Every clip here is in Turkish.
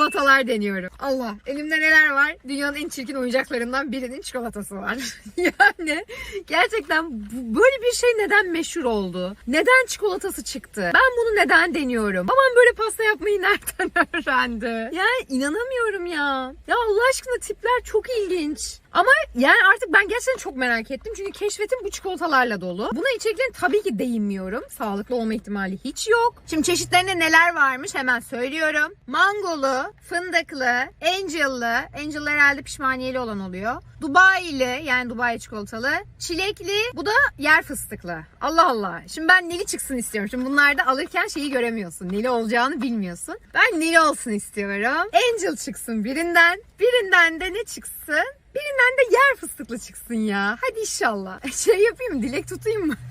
çikolatalar deniyorum. Allah elimde neler var? Dünyanın en çirkin oyuncaklarından birinin çikolatası var. yani gerçekten bu- böyle bir şey neden meşhur oldu? Neden çikolatası çıktı? Ben bunu neden deniyorum? Babam böyle pasta yapmayı nereden öğrendi? Yani inanamıyorum ya. Ya Allah aşkına tipler çok ilginç. Ama yani artık ben gerçekten çok merak ettim. Çünkü keşfetim bu çikolatalarla dolu. Buna içeriklerin tabii ki değinmiyorum. Sağlıklı olma ihtimali hiç yok. Şimdi çeşitlerinde neler varmış hemen söylüyorum. Mangolu, fındıklı, angel'lı, angel herhalde pişmaniyeli olan oluyor. Dubai'li yani Dubai çikolatalı, çilekli, bu da yer fıstıklı. Allah Allah. Şimdi ben neli çıksın istiyorum. Şimdi bunlarda alırken şeyi göremiyorsun. Neli olacağını bilmiyorsun. Ben neli olsun istiyorum. Angel çıksın birinden. Birinden de ne çıksın? Birinden de yer fıstıklı çıksın ya. Hadi inşallah. Şey yapayım? Dilek tutayım mı?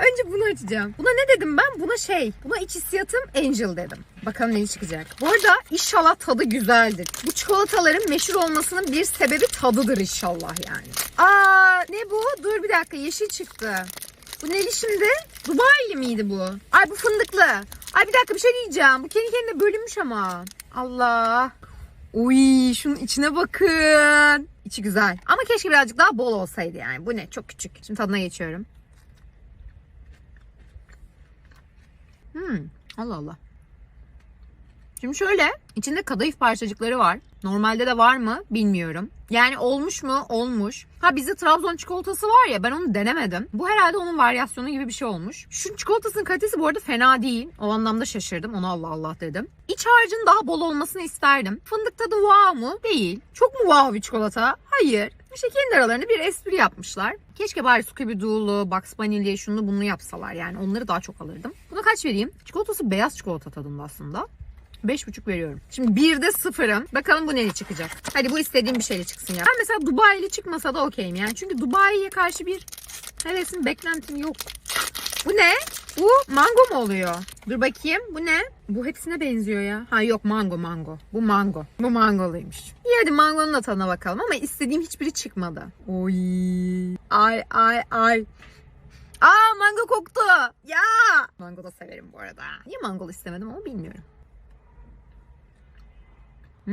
Önce bunu açacağım. Buna ne dedim ben? Buna şey. Buna iç hissiyatım Angel dedim. Bakalım ne çıkacak. Bu arada inşallah tadı güzeldir. Bu çikolataların meşhur olmasının bir sebebi tadıdır inşallah yani. Aa ne bu? Dur bir dakika yeşil çıktı. Bu neli şimdi? Dubai'li miydi bu? Ay bu fındıklı. Ay bir dakika bir şey diyeceğim. Bu kendi kendine bölünmüş ama. Allah. Uy şunun içine bakın. İçi güzel. Ama keşke birazcık daha bol olsaydı yani. Bu ne? Çok küçük. Şimdi tadına geçiyorum. Hmm. Allah Allah. Şimdi şöyle, içinde kadayıf parçacıkları var. Normalde de var mı bilmiyorum. Yani olmuş mu? Olmuş. Ha bizde Trabzon çikolatası var ya ben onu denemedim. Bu herhalde onun varyasyonu gibi bir şey olmuş. Şu çikolatasının kalitesi bu arada fena değil. O anlamda şaşırdım. Ona Allah Allah dedim. İç harcın daha bol olmasını isterdim. Fındık tadı wow mu? Değil. Çok mu wow bir çikolata? Hayır. İşte kendi aralarında bir espri yapmışlar. Keşke bari Scooby-Doo'lu, Bugs Bunny'li şunu bunu yapsalar yani. Onları daha çok alırdım. Buna kaç vereyim? Çikolatası beyaz çikolata tadında aslında. 5,5 veriyorum. Şimdi bir de sıfırım. Bakalım bu neyle çıkacak. Hadi bu istediğim bir şeyle çıksın ya. Ben mesela Dubai'li çıkmasa da okeyim yani. Çünkü Dubai'ye karşı bir hevesim, beklentim yok. Bu ne? Bu mango mu oluyor? Dur bakayım. Bu ne? Bu hepsine benziyor ya. Ha yok mango mango. Bu mango. Bu mangoluymuş. İyi hadi mangonun da tadına bakalım ama istediğim hiçbiri çıkmadı. Oy. Ay ay ay. Aa mango koktu. Ya. Mango da severim bu arada. Niye mango istemedim ama bilmiyorum.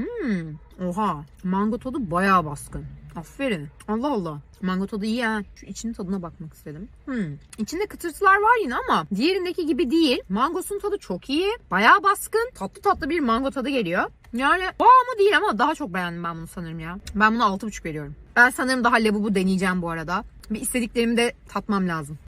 Hmm, oha. Mango tadı bayağı baskın. Aferin. Allah Allah. Mango tadı iyi ha. Şu içinin tadına bakmak istedim. Hmm. İçinde kıtırtılar var yine ama diğerindeki gibi değil. Mangosun tadı çok iyi. Bayağı baskın. Tatlı tatlı bir mango tadı geliyor. Yani o ama değil ama daha çok beğendim ben bunu sanırım ya. Ben buna 6,5 veriyorum. Ben sanırım daha labubu deneyeceğim bu arada. Bir istediklerimi de tatmam lazım.